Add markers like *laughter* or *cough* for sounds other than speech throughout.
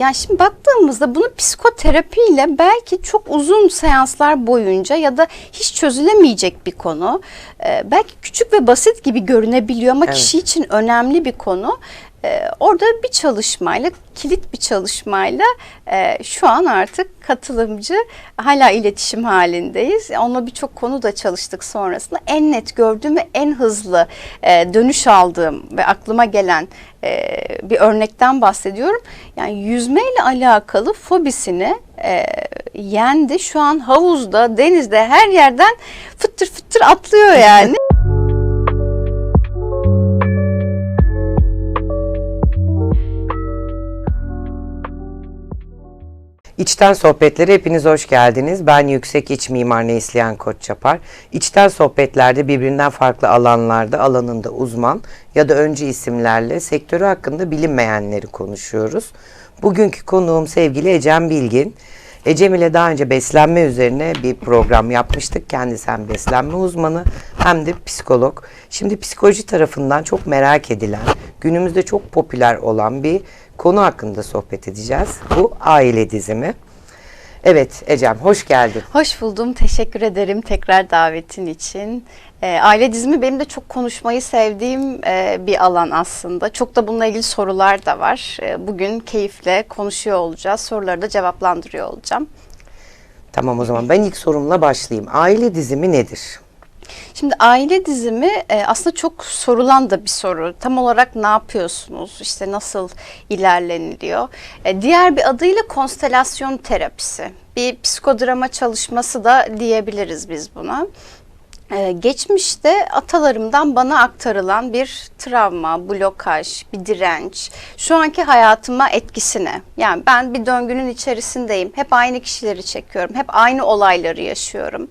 Yani şimdi baktığımızda bunu psikoterapiyle belki çok uzun seanslar boyunca ya da hiç çözülemeyecek bir konu. Ee, belki küçük ve basit gibi görünebiliyor ama Evet. kişi için önemli bir konu. Ee, orada bir çalışmayla, kilit bir çalışmayla e, şu an artık katılımcı hala iletişim halindeyiz. Onunla birçok konu da çalıştık sonrasında. En net gördüğüm ve en hızlı e, dönüş aldığım ve aklıma gelen e, bir örnekten bahsediyorum. Yani yüzmeyle alakalı fobisini e, yendi. Şu an havuzda, denizde her yerden fıttır fıttır atlıyor yani. İçten sohbetlere hepiniz hoş geldiniz. Ben Yüksek İç Mimar Neslihan Koççapar. İçten sohbetlerde birbirinden farklı alanlarda alanında uzman ya da öncü isimlerle sektörü hakkında bilinmeyenleri konuşuyoruz. Bugünkü konuğum sevgili Ecem Bilgin. Ecem ile daha önce beslenme üzerine bir program yapmıştık. Kendisi hem beslenme uzmanı hem de psikolog. Şimdi psikoloji tarafından çok merak edilen, günümüzde çok popüler olan bir konu hakkında sohbet edeceğiz. Bu aile dizimi. Evet Ecem hoş geldin. Hoş buldum. Teşekkür ederim tekrar davetin için. Ee, aile dizimi benim de çok konuşmayı sevdiğim e, bir alan aslında. Çok da bununla ilgili sorular da var. Ee, bugün keyifle konuşuyor olacağız. Soruları da cevaplandırıyor olacağım. Tamam o zaman ben ilk sorumla başlayayım. Aile dizimi nedir? Şimdi aile dizimi e, aslında çok sorulan da bir soru. Tam olarak ne yapıyorsunuz? İşte nasıl ilerleniliyor? E, diğer bir adıyla konstelasyon terapisi. Bir psikodrama çalışması da diyebiliriz biz buna. Ee, geçmişte atalarımdan bana aktarılan bir travma, blokaj, bir direnç, şu anki hayatıma etkisine. Yani ben bir döngünün içerisindeyim. Hep aynı kişileri çekiyorum. Hep aynı olayları yaşıyorum.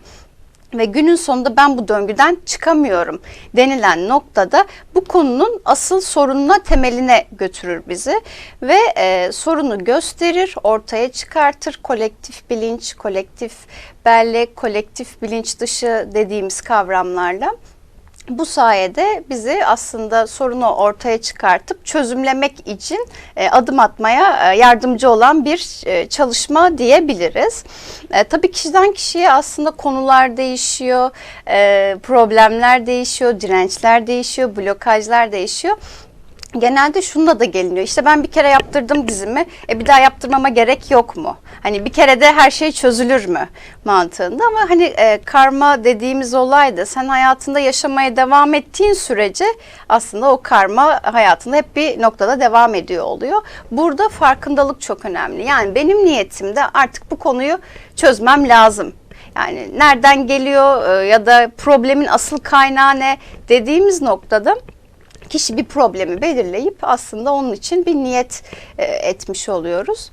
Ve günün sonunda ben bu döngüden çıkamıyorum denilen noktada bu konunun asıl sorununa temeline götürür bizi ve e, sorunu gösterir, ortaya çıkartır. Kolektif bilinç, kolektif bellek, kolektif bilinç dışı dediğimiz kavramlarla. Bu sayede bizi aslında sorunu ortaya çıkartıp çözümlemek için e, adım atmaya e, yardımcı olan bir e, çalışma diyebiliriz. Tabii kişiden kişiye aslında konular değişiyor, problemler değişiyor, dirençler değişiyor, blokajlar değişiyor. Genelde şununla da geliniyor. İşte ben bir kere yaptırdım dizimi. E bir daha yaptırmama gerek yok mu? Hani bir kere de her şey çözülür mü mantığında ama hani e, karma dediğimiz olay da sen hayatında yaşamaya devam ettiğin sürece aslında o karma hayatında hep bir noktada devam ediyor oluyor. Burada farkındalık çok önemli. Yani benim niyetimde artık bu konuyu çözmem lazım. Yani nereden geliyor e, ya da problemin asıl kaynağı ne dediğimiz noktada kişi bir problemi belirleyip aslında onun için bir niyet e, etmiş oluyoruz.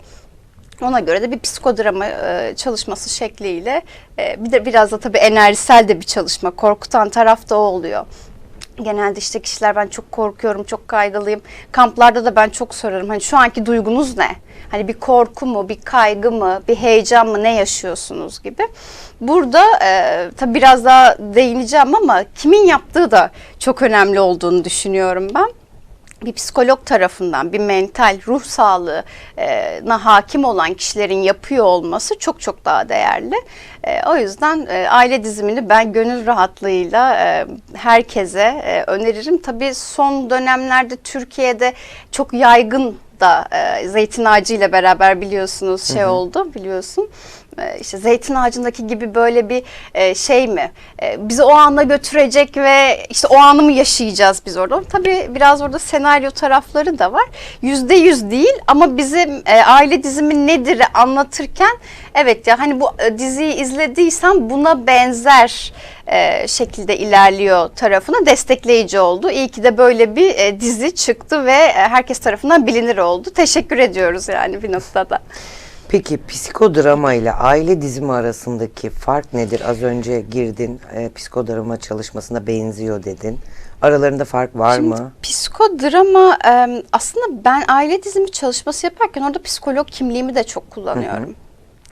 Ona göre de bir psikodrama e, çalışması şekliyle e, bir de biraz da tabii enerjisel de bir çalışma. Korkutan taraf da oluyor. Genelde işte kişiler ben çok korkuyorum, çok kaygılıyım. Kamplarda da ben çok sorarım. Hani şu anki duygunuz ne? Hani bir korku mu, bir kaygı mı, bir heyecan mı ne yaşıyorsunuz gibi. Burada e, tabii biraz daha değineceğim ama kimin yaptığı da çok önemli olduğunu düşünüyorum ben bir psikolog tarafından bir mental ruh sağlığına hakim olan kişilerin yapıyor olması çok çok daha değerli. E, o yüzden e, aile dizimini ben gönül rahatlığıyla e, herkese öneririm. Tabii son dönemlerde Türkiye'de çok yaygın da e, zeytin ağacı ile beraber biliyorsunuz şey oldu biliyorsun. E, işte zeytin ağacındaki gibi böyle bir e, şey mi? E, bizi o ana götürecek ve işte o anı mı yaşayacağız biz orada? Tabii biraz orada senaryo tarafları da var. Yüzde yüz değil ama bizim aile dizimi nedir anlatırken evet ya hani bu diziyi izlediysen buna benzer şekilde ilerliyor tarafına destekleyici oldu. İyi ki de böyle bir dizi çıktı ve herkes tarafından bilinir oldu. Teşekkür ediyoruz yani bir noktada. Peki psikodrama ile aile dizimi arasındaki fark nedir? Az önce girdin e, psikodrama çalışmasına benziyor dedin. Aralarında fark var Şimdi mı? Psikodrama e, aslında ben aile dizimi çalışması yaparken orada psikolog kimliğimi de çok kullanıyorum.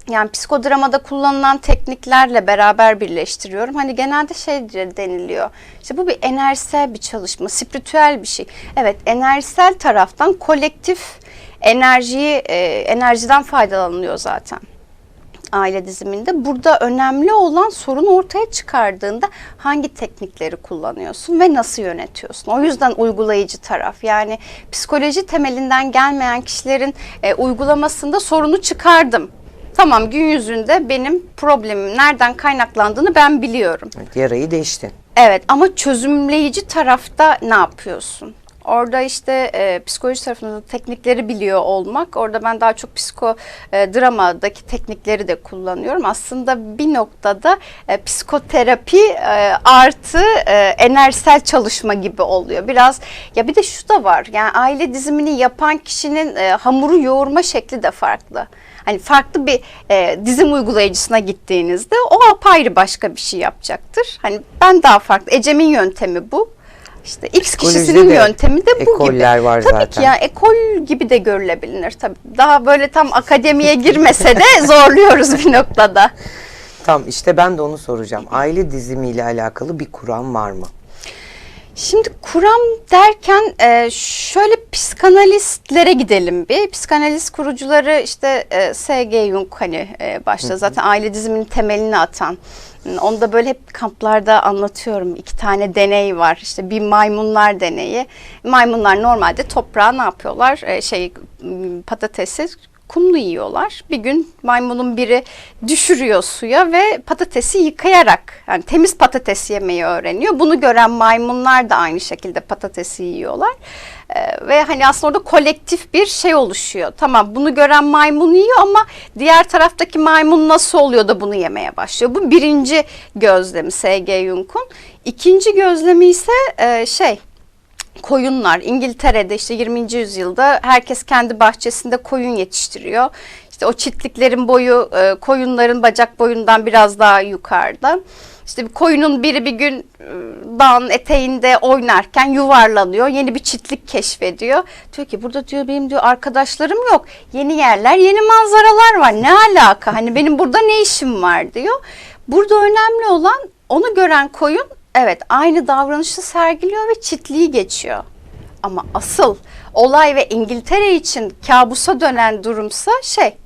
Yani psikodramada kullanılan tekniklerle beraber birleştiriyorum. Hani genelde şey deniliyor. İşte bu bir enerjisel bir çalışma, spiritüel bir şey. Evet, enerjisel taraftan kolektif enerjiyi e, enerjiden faydalanılıyor zaten aile diziminde. Burada önemli olan sorun ortaya çıkardığında hangi teknikleri kullanıyorsun ve nasıl yönetiyorsun. O yüzden uygulayıcı taraf yani psikoloji temelinden gelmeyen kişilerin e, uygulamasında sorunu çıkardım. Tamam gün yüzünde benim problemim nereden kaynaklandığını ben biliyorum. Yarayı deştin. Evet ama çözümleyici tarafta ne yapıyorsun? Orada işte e, psikoloji tarafında da teknikleri biliyor olmak. Orada ben daha çok psiko e, dramadaki teknikleri de kullanıyorum. Aslında bir noktada e, psikoterapi e, artı e, enerjisel çalışma gibi oluyor. Biraz ya bir de şu da var. Yani aile dizimini yapan kişinin e, hamuru yoğurma şekli de farklı. Hani farklı bir e, dizim uygulayıcısına gittiğinizde o apayrı başka bir şey yapacaktır. Hani ben daha farklı. Ecem'in yöntemi bu. İşte X kişisinin yöntemi de bu gibi. var Tabii zaten. ki ya ekol gibi de görülebilir tabii. Daha böyle tam akademiye girmese de *laughs* zorluyoruz bir noktada. Tam işte ben de onu soracağım. Aile dizimiyle alakalı bir kuram var mı? Şimdi kuram derken e, şöyle psikanalistlere gidelim bir. Psikanalist kurucuları işte e, S.G. Jung hani e, başta zaten aile diziminin temelini atan. Onu da böyle hep kamplarda anlatıyorum. İki tane deney var. İşte bir maymunlar deneyi. Maymunlar normalde toprağa ne yapıyorlar? E, şey m, patatesi kumlu yiyorlar. Bir gün maymunun biri düşürüyor suya ve patatesi yıkayarak yani temiz patates yemeyi öğreniyor. Bunu gören maymunlar da aynı şekilde patatesi yiyorlar. Ee, ve hani aslında orada kolektif bir şey oluşuyor. Tamam bunu gören maymun yiyor ama diğer taraftaki maymun nasıl oluyor da bunu yemeye başlıyor. Bu birinci gözlemi S.G. Jung'un. İkinci gözlemi ise e, şey koyunlar İngiltere'de işte 20. yüzyılda herkes kendi bahçesinde koyun yetiştiriyor. İşte o çitliklerin boyu e, koyunların bacak boyundan biraz daha yukarıda. İşte bir koyunun biri bir gün e, dağın eteğinde oynarken yuvarlanıyor. Yeni bir çitlik keşfediyor. Diyor ki burada diyor benim diyor arkadaşlarım yok. Yeni yerler, yeni manzaralar var. Ne alaka? Hani benim burada ne işim var diyor. Burada önemli olan onu gören koyun evet aynı davranışı sergiliyor ve çitliği geçiyor. Ama asıl olay ve İngiltere için kabusa dönen durumsa şey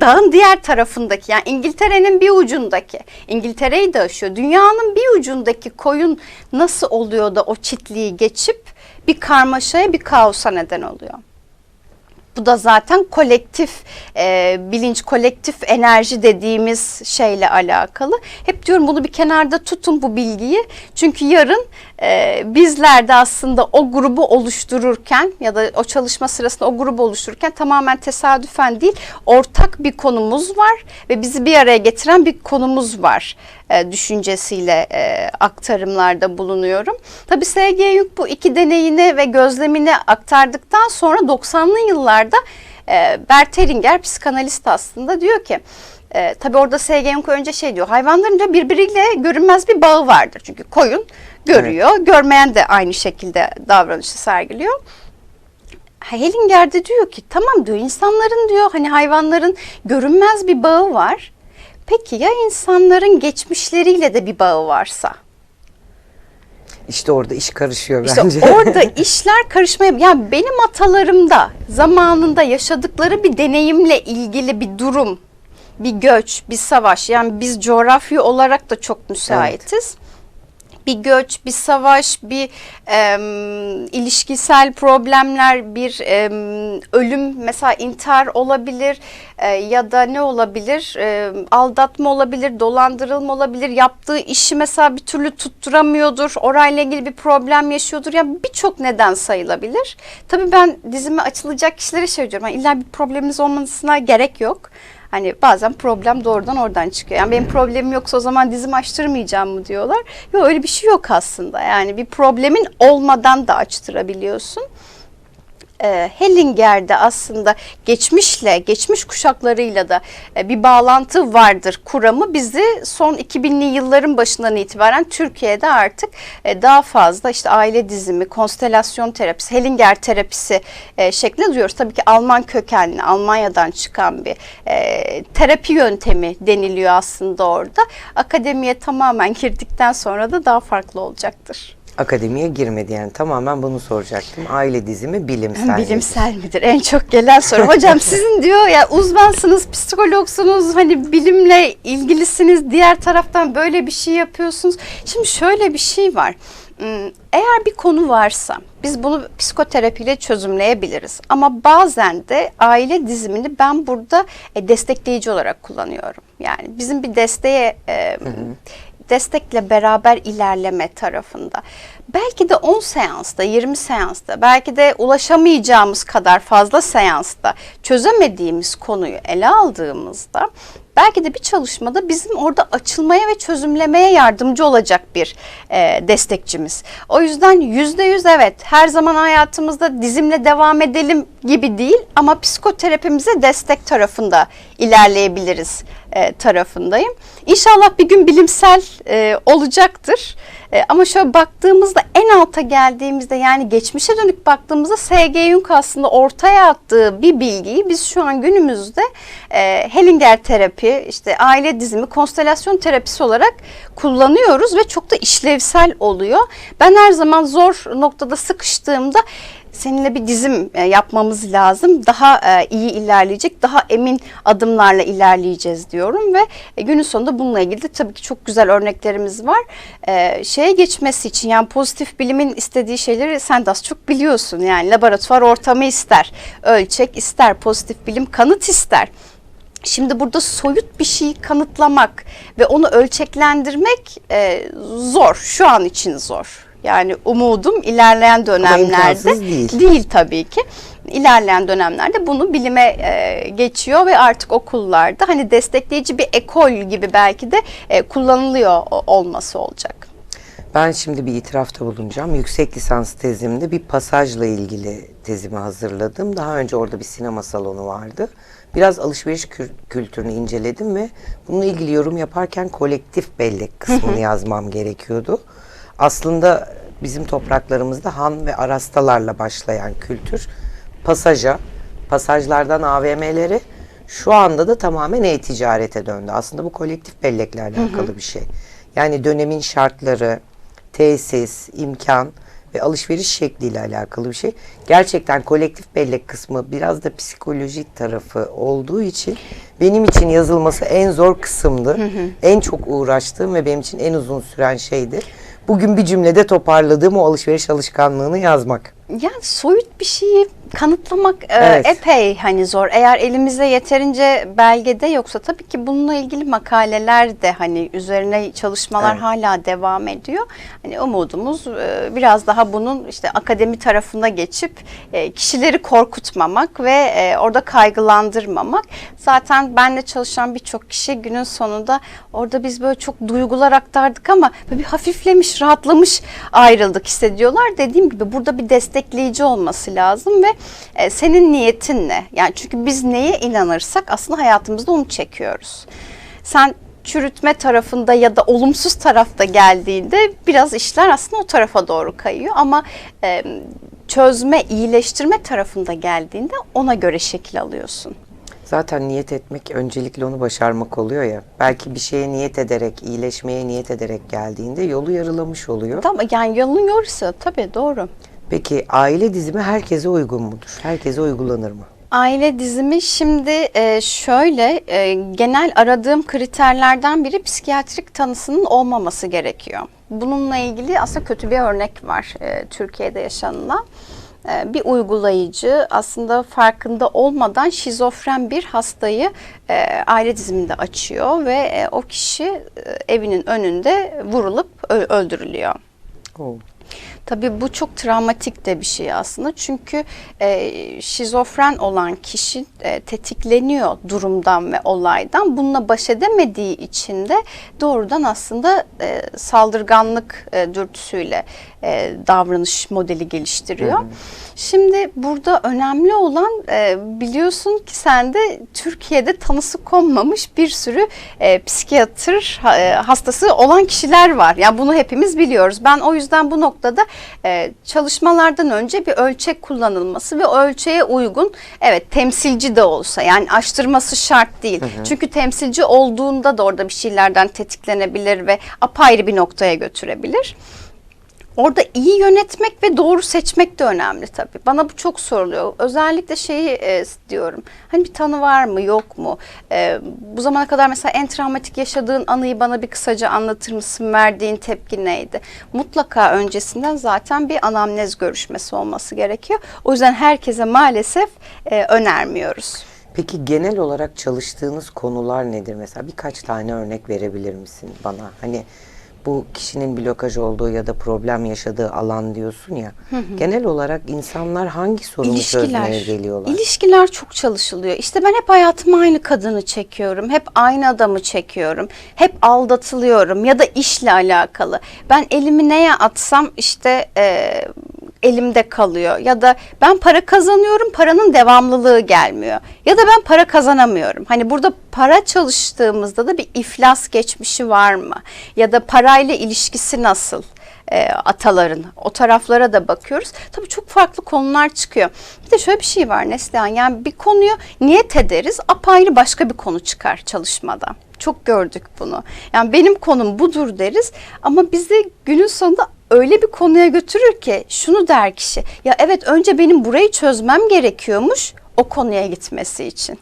dağın diğer tarafındaki yani İngiltere'nin bir ucundaki İngiltere'yi de aşıyor. Dünyanın bir ucundaki koyun nasıl oluyor da o çitliği geçip bir karmaşaya bir kaosa neden oluyor. Bu da zaten kolektif e, bilinç, kolektif enerji dediğimiz şeyle alakalı. Hep diyorum bunu bir kenarda tutun bu bilgiyi. Çünkü yarın e, bizler de aslında o grubu oluştururken ya da o çalışma sırasında o grubu oluştururken tamamen tesadüfen değil ortak bir konumuz var ve bizi bir araya getiren bir konumuz var e, düşüncesiyle e, aktarımlarda bulunuyorum. Tabii S.G. Jung bu iki deneyini ve gözlemini aktardıktan sonra 90'lı yıllarda e, Bert Hellinger psikanalist aslında diyor ki e, tabii orada S.G. Jung önce şey diyor hayvanların da birbiriyle görünmez bir bağı vardır. Çünkü koyun görüyor görmeyen de aynı şekilde davranışı sergiliyor. Hellinger de diyor ki tamam diyor insanların diyor hani hayvanların görünmez bir bağı var. Peki ya insanların geçmişleriyle de bir bağı varsa? İşte orada iş karışıyor İşte bence. orada *laughs* işler karışmaya yani benim atalarımda zamanında yaşadıkları bir deneyimle ilgili bir durum, bir göç, bir savaş. Yani biz coğrafya olarak da çok müsaitiz. Bir göç, bir savaş, bir em, ilişkisel problemler, bir em, ölüm mesela intihar olabilir e, ya da ne olabilir? E, aldatma olabilir, dolandırılma olabilir. Yaptığı işi mesela bir türlü tutturamıyordur. Orayla ilgili bir problem yaşıyordur. Yani birçok neden sayılabilir. Tabii ben dizime açılacak kişilere şey diyorum. Yani illa bir probleminiz olmasına gerek yok. Hani bazen problem doğrudan oradan çıkıyor. Yani benim problemim yoksa o zaman dizimi açtırmayacağım mı diyorlar. Yok öyle bir şey yok aslında. Yani bir problemin olmadan da açtırabiliyorsun e, Hellinger'de aslında geçmişle, geçmiş kuşaklarıyla da e, bir bağlantı vardır kuramı bizi son 2000'li yılların başından itibaren Türkiye'de artık e, daha fazla işte aile dizimi, konstelasyon terapisi, Hellinger terapisi e, şeklinde duyuyoruz. Tabii ki Alman kökenli, Almanya'dan çıkan bir e, terapi yöntemi deniliyor aslında orada. Akademiye tamamen *laughs* girdikten sonra da daha farklı olacaktır. Akademiye girmedi yani tamamen bunu soracaktım. Aile dizimi bilimsel. Bilimsel midir? En çok gelen soru. Hocam *laughs* sizin diyor ya uzmansınız, psikologsunuz, hani bilimle ilgilisiniz. Diğer taraftan böyle bir şey yapıyorsunuz. Şimdi şöyle bir şey var. Hmm, Eğer bir konu varsa biz bunu psikoterapiyle çözümleyebiliriz. Ama bazen de aile dizimini ben burada e, destekleyici olarak kullanıyorum. Yani bizim bir desteğe e, destekle beraber ilerleme tarafında. Belki de 10 seansta, 20 seansta, belki de ulaşamayacağımız kadar fazla seansta çözemediğimiz konuyu ele aldığımızda belki de bir çalışmada bizim orada açılmaya ve çözümlemeye yardımcı olacak bir e, destekçimiz. O yüzden yüzde yüz evet her zaman hayatımızda dizimle devam edelim gibi değil ama psikoterapimize destek tarafında ilerleyebiliriz e, tarafındayım. İnşallah bir gün bilimsel e, olacaktır. E, ama şöyle baktığımızda en alta geldiğimizde yani geçmişe dönük baktığımızda S.G. Jung aslında ortaya attığı bir bilgiyi biz şu an günümüzde e, Hellinger terapi, işte aile dizimi, konstelasyon terapisi olarak kullanıyoruz ve çok da işlevsel oluyor. Ben her zaman zor noktada sıkıştığımda seninle bir dizim e, yapmamız lazım. Daha e, iyi ilerleyecek, daha emin adımlarla ilerleyeceğiz diyorum ve e, günün sonunda bununla ilgili de tabii ki çok güzel örneklerimiz var. Şeye geçmesi için yani pozitif bilimin istediği şeyleri sen de az çok biliyorsun. Yani laboratuvar ortamı ister, ölçek ister, pozitif bilim kanıt ister. Şimdi burada soyut bir şeyi kanıtlamak ve onu ölçeklendirmek e, zor. Şu an için zor. Yani umudum ilerleyen dönemlerde değil. değil tabii ki. İlerleyen dönemlerde bunu bilime e, geçiyor ve artık okullarda hani destekleyici bir ekol gibi belki de e, kullanılıyor olması olacak. Ben şimdi bir itirafta bulunacağım. Yüksek lisans tezimde bir pasajla ilgili tezimi hazırladım. Daha önce orada bir sinema salonu vardı. Biraz alışveriş kü- kültürünü inceledim ve bununla ilgili yorum yaparken kolektif bellek kısmını yazmam gerekiyordu. Aslında bizim topraklarımızda Han ve Arastalarla başlayan kültür pasaja, pasajlardan AVM'lere şu anda da tamamen e-ticarete döndü. Aslında bu kolektif belleklerle alakalı bir şey. Yani dönemin şartları, tesis, imkan ve alışveriş şekliyle alakalı bir şey. Gerçekten kolektif bellek kısmı biraz da psikolojik tarafı olduğu için benim için yazılması en zor kısımdı. En çok uğraştığım ve benim için en uzun süren şeydi. Bugün bir cümlede toparladığım o alışveriş alışkanlığını yazmak. Yani soyut bir şeyi kanıtlamak e, Evet. epey hani zor. Eğer elimizde yeterince belgede yoksa tabii ki bununla ilgili makaleler de hani üzerine çalışmalar Evet. hala devam ediyor. Hani umudumuz e, biraz daha bunun işte akademi tarafına geçip e, kişileri korkutmamak ve orada kaygılandırmamak. Zaten benle çalışan birçok kişi günün sonunda orada biz böyle çok duygular aktardık ama bir hafiflemiş, rahatlamış ayrıldık hissediyorlar. Dediğim gibi burada bir destekleyici olması lazım ve e, senin niyetin ne? Yani çünkü biz neye inanırsak aslında hayatımızda onu çekiyoruz. Sen çürütme tarafında ya da olumsuz tarafta geldiğinde biraz işler aslında o tarafa doğru kayıyor ama e, çözme, iyileştirme tarafında geldiğinde ona göre şekil alıyorsun. Zaten niyet etmek öncelikle onu başarmak oluyor ya. Belki bir şeye niyet ederek, iyileşmeye niyet ederek geldiğinde yolu yarılamış oluyor. Tamam yani yolun yorsa tabii doğru. Peki aile dizimi herkese uygun mudur? Herkese uygulanır mı? Aile dizimi şimdi e, şöyle e, genel aradığım kriterlerden biri psikiyatrik tanısının olmaması gerekiyor. Bununla ilgili aslında kötü bir örnek var e, Türkiye'de yaşanılan. Bir uygulayıcı aslında farkında olmadan şizofren bir hastayı e, aile diziminde açıyor ve e, o kişi e, evinin önünde vurulup öldürülüyor. Oo. Tabii bu çok travmatik de bir şey aslında çünkü e, şizofren olan kişi e, tetikleniyor durumdan ve olaydan. Bununla baş edemediği için de doğrudan aslında e, saldırganlık e, dürtüsüyle e, davranış modeli geliştiriyor. Şimdi burada önemli olan e, biliyorsun ki sen de Türkiye'de tanısı konmamış bir sürü e, psikiyatr ha- e, hastası olan kişiler var. Yani bunu hepimiz biliyoruz. Ben o yüzden bu noktada e, çalışmalardan önce bir ölçek kullanılması ve ölçeğe uygun evet temsilci de olsa yani açtırması şart değil. Çünkü temsilci olduğunda da orada bir şeylerden tetiklenebilir ve apayrı bir noktaya götürebilir. Orada iyi yönetmek ve doğru seçmek de önemli tabii. Bana bu çok soruluyor. Özellikle şeyi e, diyorum. Hani bir tanı var mı yok mu? E, bu zamana kadar mesela en travmatik yaşadığın anıyı bana bir kısaca anlatır mısın? Verdiğin tepki neydi? Mutlaka öncesinden zaten bir anamnez görüşmesi olması gerekiyor. O yüzden herkese maalesef e, önermiyoruz. Peki genel olarak çalıştığınız konular nedir? Mesela birkaç tane örnek verebilir misin bana? Hani bu kişinin blokaj olduğu ya da problem yaşadığı alan diyorsun ya. Genel olarak insanlar hangi sorunu çözmeye geliyorlar? İlişkiler çok çalışılıyor. İşte ben hep hayatıma aynı kadını çekiyorum. Hep aynı adamı çekiyorum. Hep aldatılıyorum ya da işle alakalı. Ben elimi neye atsam işte e, elimde kalıyor. Ya da ben para kazanıyorum paranın devamlılığı gelmiyor. Ya da ben para kazanamıyorum. Hani burada para çalıştığımızda da bir iflas geçmişi var mı? Ya da parayla ilişkisi nasıl? e, ataların o taraflara da bakıyoruz. Tabii çok farklı konular çıkıyor. Bir de şöyle bir şey var Neslihan yani bir konuyu niyet ederiz apayrı başka bir konu çıkar çalışmada. Çok gördük bunu. Yani benim konum budur deriz ama bizi günün sonunda öyle bir konuya götürür ki şunu der kişi. Ya evet önce benim burayı çözmem gerekiyormuş o konuya gitmesi için.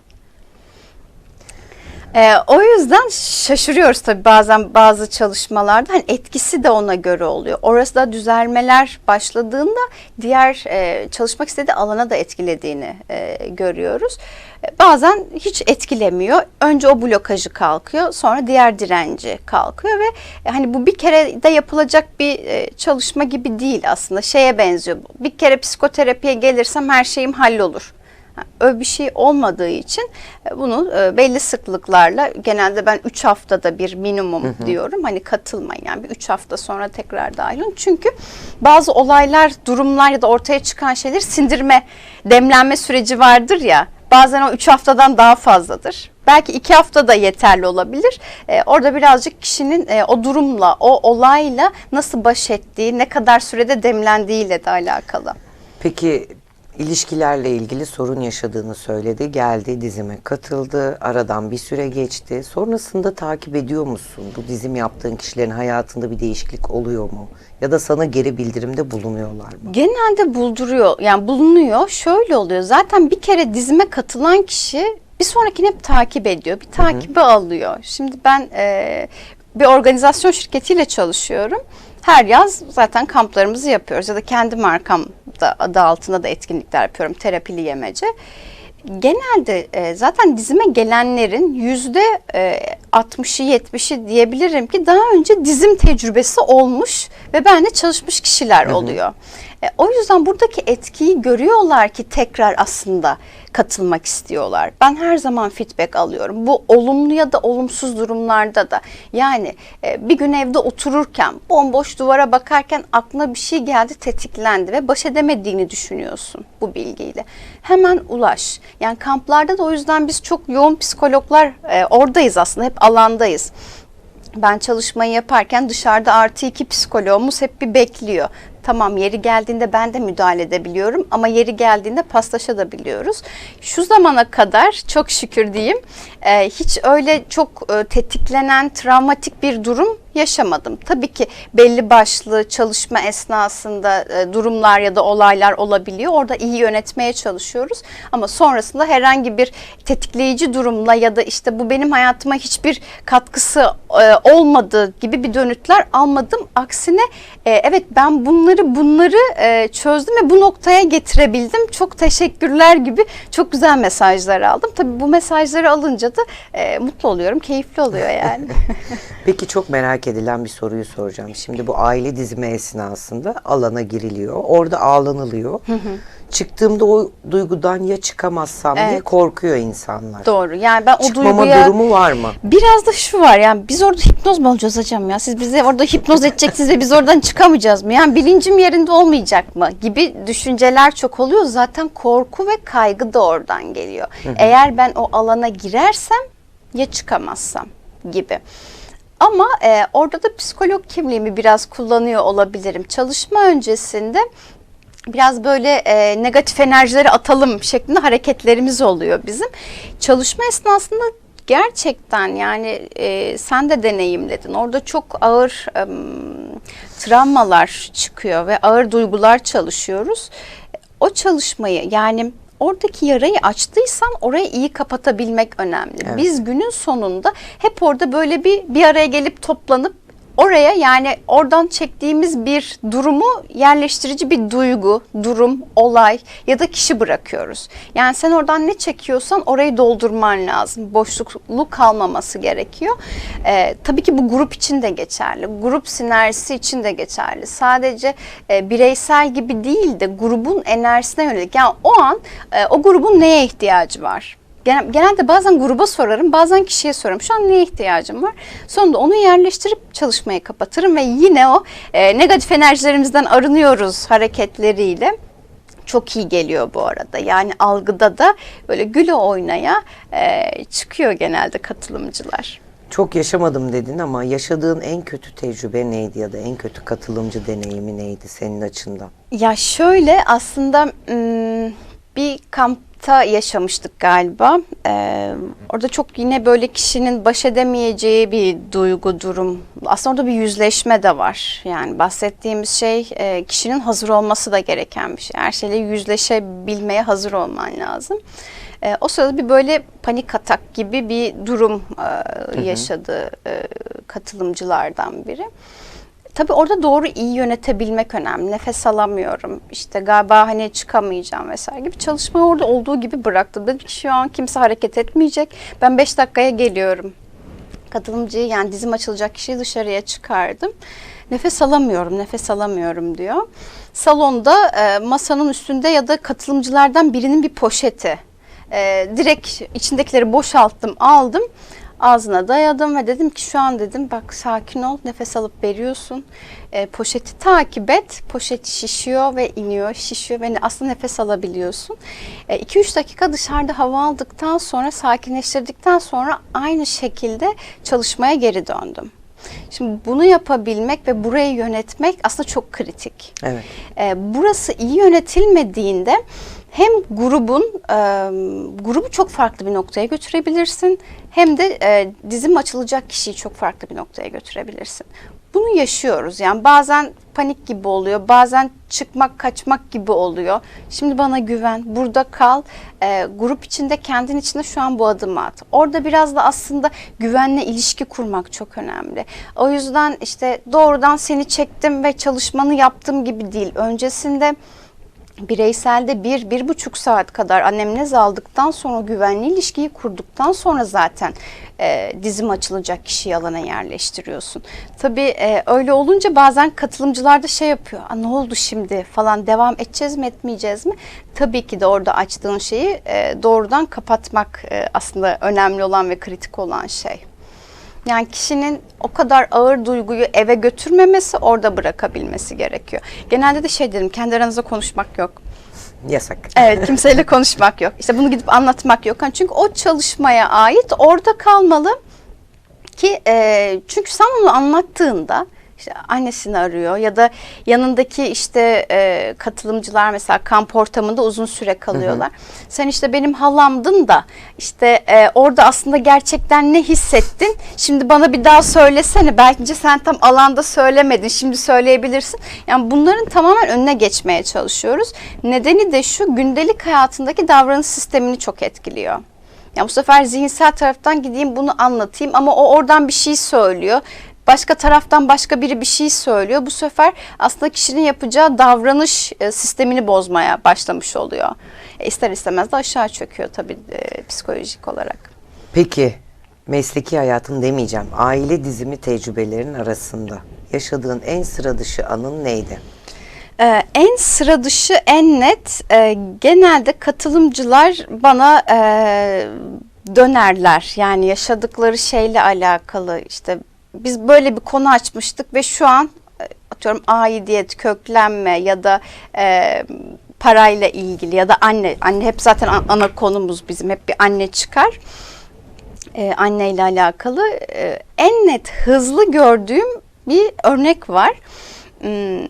Ee, o yüzden şaşırıyoruz tabii bazen bazı çalışmalarda hani etkisi de ona göre oluyor. Orası da düzelmeler başladığında diğer e, çalışmak istediği alana da etkilediğini e, görüyoruz. E, bazen hiç etkilemiyor. Önce o blokajı kalkıyor, sonra diğer direnci kalkıyor ve e, hani bu bir kere de yapılacak bir e, çalışma gibi değil aslında. Şeye benziyor. Bir kere psikoterapiye gelirsem her şeyim hallolur. Öyle bir şey olmadığı için e, bunu e, belli sıklıklarla genelde ben 3 haftada bir minimum diyorum. Hani katılmayın yani bir 3 hafta sonra tekrar dahil olun. Çünkü bazı olaylar, durumlar ya da ortaya çıkan şeyler sindirme, demlenme süreci vardır ya. Bazen o 3 haftadan daha fazladır. Belki 2 hafta da yeterli olabilir. E, orada birazcık kişinin e, o durumla, o olayla nasıl baş ettiği, ne kadar sürede demlendiğiyle de alakalı. Peki ilişkilerle ilgili sorun yaşadığını söyledi. Geldi dizime katıldı. Aradan bir süre geçti. Sonrasında takip ediyor musun? Bu dizim yaptığın kişilerin hayatında bir değişiklik oluyor mu? Ya da sana geri bildirimde bulunuyorlar mı? Genelde bulduruyor yani bulunuyor. Şöyle oluyor zaten bir kere dizime katılan kişi bir sonrakini hep takip ediyor. Bir takibi alıyor. Şimdi ben e, bir organizasyon şirketiyle çalışıyorum. Her yaz zaten kamplarımızı yapıyoruz ya da kendi markam da adı altında da etkinlikler yapıyorum. Terapili yemece. Genelde e, zaten dizime gelenlerin yüzde e, 60'ı 70'i diyebilirim ki daha önce dizim tecrübesi olmuş ve benimle çalışmış kişiler oluyor. E, o yüzden buradaki etkiyi görüyorlar ki tekrar aslında katılmak istiyorlar. Ben her zaman feedback alıyorum. Bu olumlu ya da olumsuz durumlarda da. Yani e, bir gün evde otururken bomboş duvara bakarken aklına bir şey geldi, tetiklendi ve baş edemediğini düşünüyorsun bu bilgiyle. Hemen ulaş. Yani kamplarda da o yüzden biz çok yoğun psikologlar e, oradayız aslında hep alandayız. Ben çalışmayı yaparken dışarıda artı iki psikoloğumuz hep bir bekliyor. Tamam yeri geldiğinde ben de müdahale edebiliyorum ama yeri geldiğinde paslaşabiliyoruz. Şu zamana kadar çok şükür diyeyim e, hiç öyle çok e, tetiklenen travmatik bir durum yaşamadım. Tabii ki belli başlı çalışma esnasında e, durumlar ya da olaylar olabiliyor. Orada iyi yönetmeye çalışıyoruz. Ama sonrasında herhangi bir tetikleyici durumla ya da işte bu benim hayatıma hiçbir katkısı e, olmadığı gibi bir dönütler almadım. Aksine e, evet ben bunları bunları e, çözdüm ve bu noktaya getirebildim. Çok teşekkürler gibi çok güzel mesajlar aldım. Tabii bu mesajları alınca da e, mutlu oluyorum. Keyifli oluyor yani. *laughs* Peki çok merak edilen bir soruyu soracağım. Şimdi bu aile dizimi esnasında alana giriliyor. Orada ağlanılıyor. Çıktığımda o duygudan ya çıkamazsam diye Evet. korkuyor insanlar. Doğru. Yani ben o Çıkmama duyguya durumu var mı? Biraz da şu var yani biz orada hipnoz mu olacağız hocam ya? Siz bizi orada hipnoz edeceksiniz ve biz oradan çıkamayacağız mı? Yani bilincim yerinde olmayacak mı? Gibi düşünceler çok oluyor. Zaten korku ve kaygı da oradan geliyor. Eğer ben o alana girersem ya çıkamazsam gibi. Ama e, orada da psikolog kimliğimi biraz kullanıyor olabilirim. Çalışma öncesinde biraz böyle e, negatif enerjileri atalım şeklinde hareketlerimiz oluyor bizim. Çalışma esnasında gerçekten yani e, sen de deneyimledin. Orada çok ağır em, travmalar çıkıyor ve ağır duygular çalışıyoruz. O çalışmayı yani oradaki yarayı açtıysan orayı iyi kapatabilmek önemli. Evet. Biz günün sonunda hep orada böyle bir bir araya gelip toplanıp oraya yani oradan çektiğimiz bir durumu yerleştirici bir duygu, durum, olay ya da kişi bırakıyoruz. Yani sen oradan ne çekiyorsan orayı doldurman lazım. Boşluklu kalmaması gerekiyor. Ee, tabii ki bu grup için de geçerli. Grup sinerjisi için de geçerli. Sadece e, bireysel gibi değil de grubun enerjisine yönelik. Yani o an e, o grubun neye ihtiyacı var? Gen- Genelde bazen gruba sorarım, bazen kişiye sorarım. Şu an neye ihtiyacım var? Sonunda onu yerleştirip çalışmayı kapatırım ve yine o e, negatif enerjilerimizden arınıyoruz hareketleriyle. Çok iyi geliyor bu arada. Yani algıda da böyle güle oynaya e, çıkıyor genelde katılımcılar. Çok yaşamadım dedin ama yaşadığın en kötü tecrübe neydi ya da en kötü katılımcı deneyimi neydi senin açından? Ya şöyle aslında bir kampta yaşamıştık galiba. Ee, orada çok yine böyle kişinin baş edemeyeceği bir duygu durum. Aslında orada bir yüzleşme de var. Yani bahsettiğimiz şey e, kişinin hazır olması da gereken bir şey. Her şeyle yüzleşebilmeye hazır olman lazım. E, o sırada bir böyle panik atak gibi bir durum e, yaşadı e, katılımcılardan biri. Tabii orada doğru iyi yönetebilmek önemli. Nefes alamıyorum. İşte galiba hani çıkamayacağım vesaire gibi. Çalışmayı orada olduğu gibi bıraktım. Dedim ki şu an kimse hareket etmeyecek. Ben 5 dakikaya geliyorum. Katılımcıyı yani dizim açılacak kişiyi dışarıya çıkardım. Nefes alamıyorum, nefes alamıyorum diyor. Salonda e, masanın üstünde ya da katılımcılardan birinin bir poşeti. E, direkt içindekileri boşalttım, aldım ağzına dayadım ve dedim ki şu an dedim bak sakin ol nefes alıp veriyorsun E, poşeti takip et poşet şişiyor ve iniyor şişiyor ve aslında nefes alabiliyorsun 2-3 dakika dışarıda hava aldıktan sonra sakinleştirdikten sonra aynı şekilde çalışmaya geri döndüm. Şimdi bunu yapabilmek ve burayı yönetmek aslında çok kritik. Evet. E, burası iyi yönetilmediğinde hem grubun e, grubu çok farklı bir noktaya götürebilirsin hem de e, dizim açılacak kişiyi çok farklı bir noktaya götürebilirsin. Bunu yaşıyoruz yani bazen panik gibi oluyor bazen çıkmak kaçmak gibi oluyor. Şimdi bana güven burada kal e, grup içinde kendin içinde şu an bu adımı at. Orada biraz da aslında güvenle ilişki kurmak çok önemli. O yüzden işte doğrudan seni çektim ve çalışmanı yaptım gibi değil. Öncesinde bireyselde bir, bir buçuk saat kadar anemnez aldıktan sonra güvenli ilişkiyi kurduktan sonra zaten e, dizim açılacak kişiyi alana yerleştiriyorsun. Tabii e, öyle olunca bazen katılımcılar da şey yapıyor. ne oldu şimdi falan devam edeceğiz mi etmeyeceğiz mi? Tabii ki de orada açtığın şeyi e, doğrudan kapatmak e, aslında önemli olan ve kritik olan şey. Yani kişinin o kadar ağır duyguyu eve götürmemesi, orada bırakabilmesi gerekiyor. Genelde de şey dedim, kendi aranızda konuşmak yok. Yasak. Evet, kimseyle konuşmak yok. İşte bunu gidip anlatmak yok. Yani çünkü o çalışmaya ait orada kalmalı ki e, çünkü sen onu anlattığında işte annesini arıyor ya da yanındaki işte e, katılımcılar mesela kamp ortamında uzun süre kalıyorlar. Sen işte benim halamdın da işte e, orada aslında gerçekten ne hissettin? Şimdi bana bir daha söylesene. Belki sen tam alanda söylemedin. Şimdi söyleyebilirsin. Yani bunların tamamen önüne geçmeye çalışıyoruz. Nedeni de şu gündelik hayatındaki davranış sistemini çok etkiliyor. Ya bu sefer zihinsel taraftan gideyim bunu anlatayım ama o oradan bir şey söylüyor. Başka taraftan başka biri bir şey söylüyor. Bu sefer aslında kişinin yapacağı davranış e, sistemini bozmaya başlamış oluyor. E, ister istemez de aşağı çöküyor tabii e, psikolojik olarak. Peki mesleki hayatın demeyeceğim. Aile dizimi tecrübelerin arasında yaşadığın en sıra dışı anın neydi? Ee, en sıra dışı, en net e, genelde katılımcılar bana e, dönerler. Yani yaşadıkları şeyle alakalı işte biz böyle bir konu açmıştık ve şu an e, atıyorum aidiyet, köklenme ya da e, parayla ilgili ya da anne, anne hep zaten an- ana konumuz bizim hep bir anne çıkar. E, anneyle alakalı e, en net hızlı gördüğüm bir örnek var. Hmm,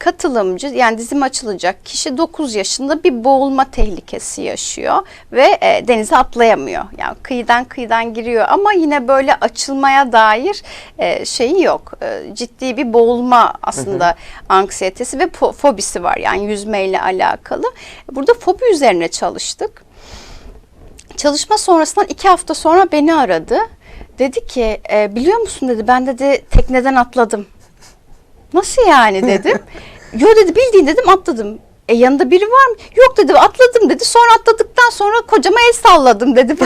katılımcı yani dizim açılacak kişi 9 yaşında bir boğulma tehlikesi yaşıyor ve e, denize atlayamıyor. Yani kıyıdan kıyıdan giriyor ama yine böyle açılmaya dair e, şeyi yok. E, ciddi bir boğulma aslında anksiyetesi ve fobisi var yani yüzmeyle alakalı. Burada fobi üzerine çalıştık. Çalışma sonrasından iki hafta sonra beni aradı. Dedi ki "E, biliyor musun dedi ben dedi tekneden atladım. Nasıl yani dedim. *laughs* Yo dedi bildiğin dedim atladım. E yanında biri var mı? Yok dedi atladım dedi. Sonra atladıktan sonra kocama el salladım dedi.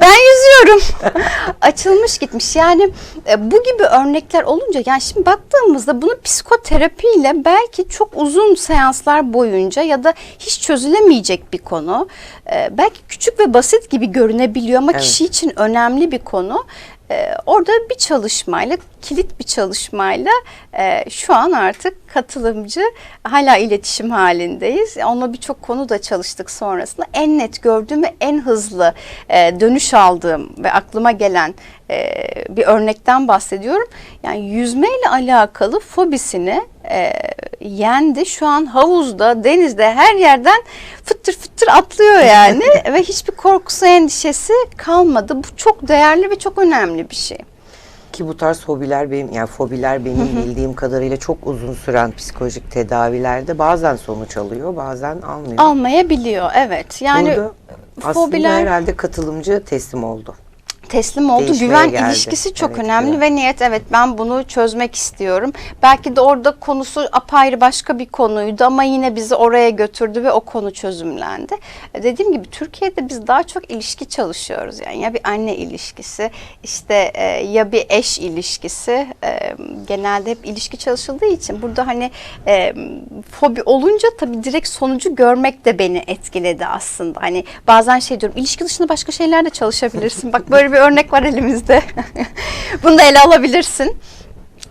ben *laughs* yüzüyorum. *laughs* Açılmış gitmiş. Yani e, bu gibi örnekler olunca yani şimdi baktığımızda bunu psikoterapiyle belki çok uzun seanslar boyunca ya da hiç çözülemeyecek bir konu. E, belki küçük ve basit gibi görünebiliyor ama Evet. kişi için önemli bir konu. Ee, orada bir çalışmayla, kilit bir çalışmayla e, şu an artık katılımcı hala iletişim halindeyiz. Onunla birçok konu da çalıştık sonrasında. En net gördüğüm ve en hızlı e, dönüş aldığım ve aklıma gelen e, bir örnekten bahsediyorum. Yani yüzmeyle alakalı fobisini e, yendi. Şu an havuzda, denizde her yerden fıttır fıttır atlıyor yani *laughs* ve hiçbir korkusu, endişesi kalmadı. Bu çok değerli ve çok önemli bir şey. Ki bu tarz fobiler benim yani fobiler benim bildiğim kadarıyla çok uzun süren psikolojik tedavilerde bazen sonuç alıyor, bazen almıyor. Almayabiliyor evet. Yani Burada aslında fobiler herhalde katılımcı teslim oldu. Teslim oldu. Değişmeye Güven geldi. ilişkisi çok Evet, önemli güven. ve niyet evet ben bunu çözmek istiyorum. Belki de orada konusu apayrı başka bir konuydu ama yine bizi oraya götürdü ve o konu çözümlendi. E, Dediğim gibi Türkiye'de biz daha çok ilişki çalışıyoruz. Yani ya bir anne ilişkisi, işte e, ya bir eş ilişkisi. E, genelde hep ilişki çalışıldığı için burada hani e, fobi olunca tabii direkt sonucu görmek de beni etkiledi aslında. Hani bazen şey diyorum ilişki dışında başka şeyler de çalışabilirsin. Bak böyle bir örnek var elimizde. *laughs* Bunu da ele alabilirsin.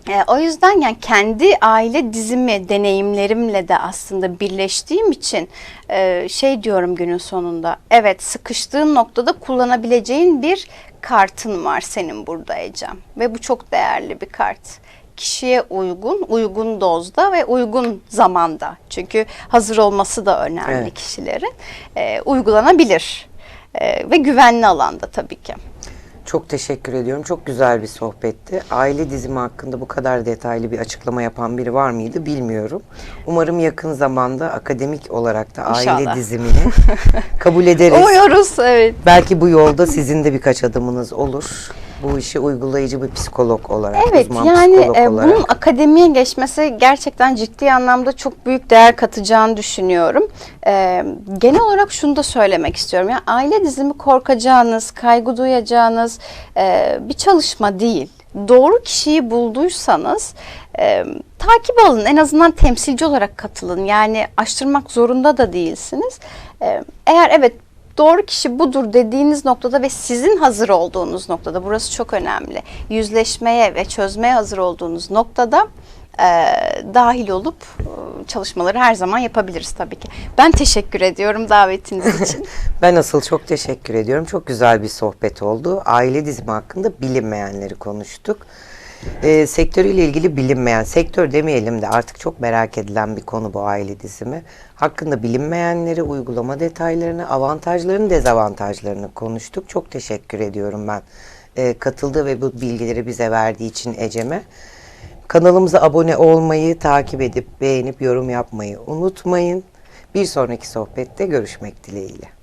E, o yüzden yani kendi aile dizimi deneyimlerimle de aslında birleştiğim için e, şey diyorum günün sonunda. Evet sıkıştığın noktada kullanabileceğin bir kartın var senin burada Ecem. Ve bu çok değerli bir kart. Kişiye uygun, uygun dozda ve uygun zamanda. Çünkü hazır olması da önemli Evet. kişilerin. E, uygulanabilir. E, ve güvenli alanda tabii ki. Çok teşekkür ediyorum. Çok güzel bir sohbetti. Aile dizimi hakkında bu kadar detaylı bir açıklama yapan biri var mıydı bilmiyorum. Umarım yakın zamanda akademik olarak da aile İnşallah. dizimini kabul ederiz. *laughs* Umuyoruz evet. Belki bu yolda sizin de birkaç adımınız olur. Bu işi uygulayıcı bir psikolog olarak, Evet uzman yani psikolog e, olarak. bunun akademiye geçmesi gerçekten ciddi anlamda çok büyük değer katacağını düşünüyorum. E, genel olarak şunu da söylemek istiyorum. Yani aile dizimi korkacağınız, kaygı duyacağınız e, bir çalışma değil. Doğru kişiyi bulduysanız e, takip alın. En azından temsilci olarak katılın. Yani açtırmak zorunda da değilsiniz. E, eğer evet doğru kişi budur dediğiniz noktada ve sizin hazır olduğunuz noktada burası çok önemli. Yüzleşmeye ve çözmeye hazır olduğunuz noktada e, dahil olup e, çalışmaları her zaman yapabiliriz tabii ki. Ben teşekkür ediyorum davetiniz *laughs* için. Ben asıl çok teşekkür ediyorum. Çok güzel bir sohbet oldu. Aile dizimi hakkında bilinmeyenleri konuştuk. Ee, sektörüyle ilgili bilinmeyen, sektör demeyelim de artık çok merak edilen bir konu bu aile dizimi. Hakkında bilinmeyenleri, uygulama detaylarını, avantajlarını, dezavantajlarını konuştuk. Çok teşekkür ediyorum ben ee, katıldığı ve bu bilgileri bize verdiği için Ecem'e. Kanalımıza abone olmayı, takip edip beğenip yorum yapmayı unutmayın. Bir sonraki sohbette görüşmek dileğiyle.